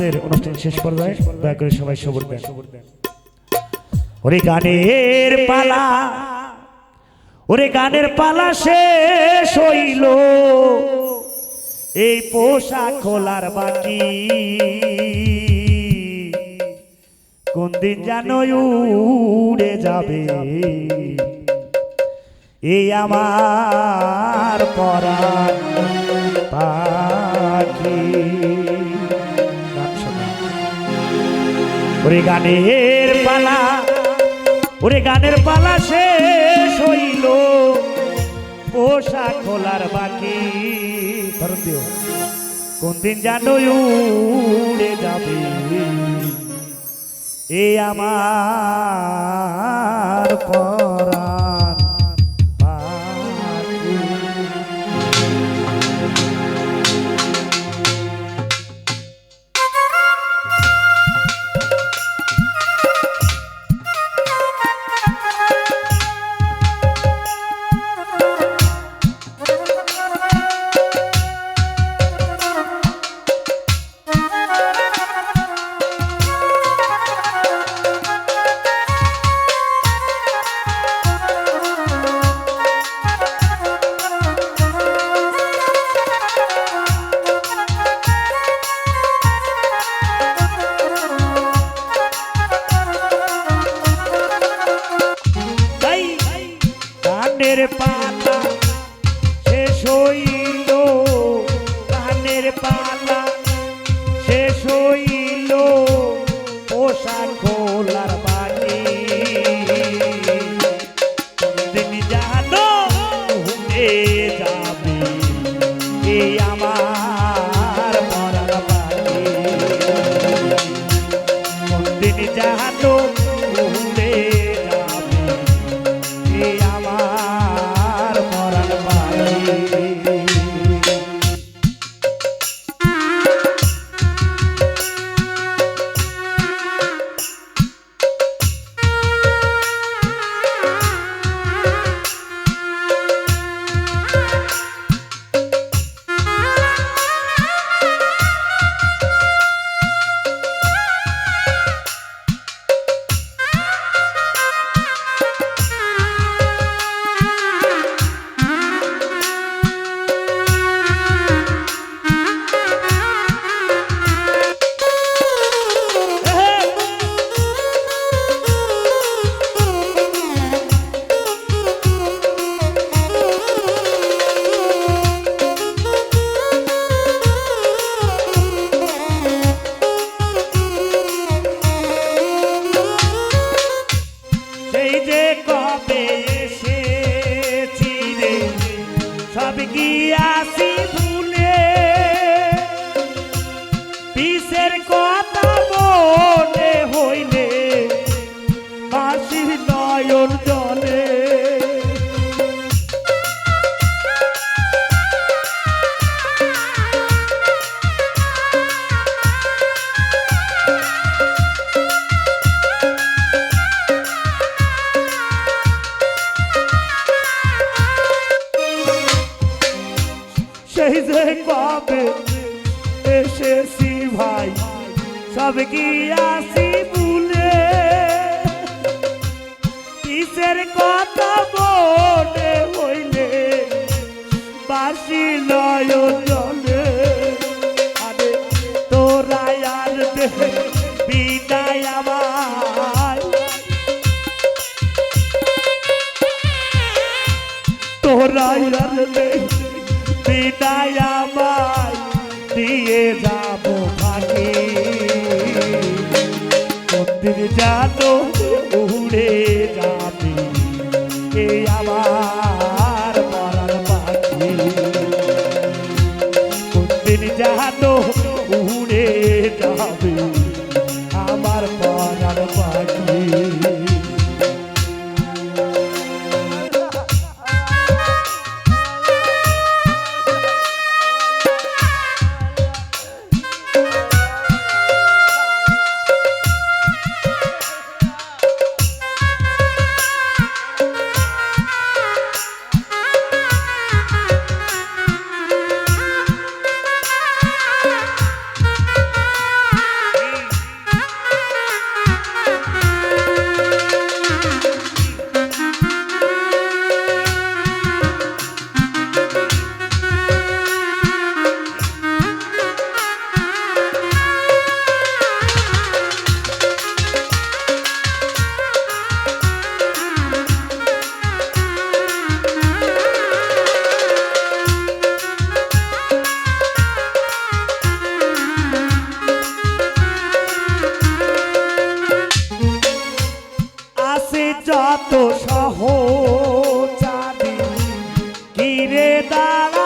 আমাদের অনুষ্ঠান শেষ পর্যায়ে দয়া করে সবাই সবর দেন। ওরে গানের পালা, ওরে গানের পালা শেষ হইল। এই পোশাক খোলার বাকি, কোন দিন জানো উড়ে যাবে। এই আমার পরাণ পাখি। ওরে গানের পালা, ওরে গানের পালা শেষ হইল। পোশাক খোলার বাকি কোন দিন জানো উড়ে যাবে এ আমার পরাণ কানের পাতা শেষ হইল কানের পাতা সেই যে কবে এসেছি ভাই, সব গিয়াছি ভুলে? কিসের কথা মনে হইলে? বাসি নয়ন জলে আরে তোরা আর বিদায় আমায়। তোরা আর দে। বিদায় আমায় দিয়ে যাব মন্দির জানো উড়ে তীরে দাঁড়া।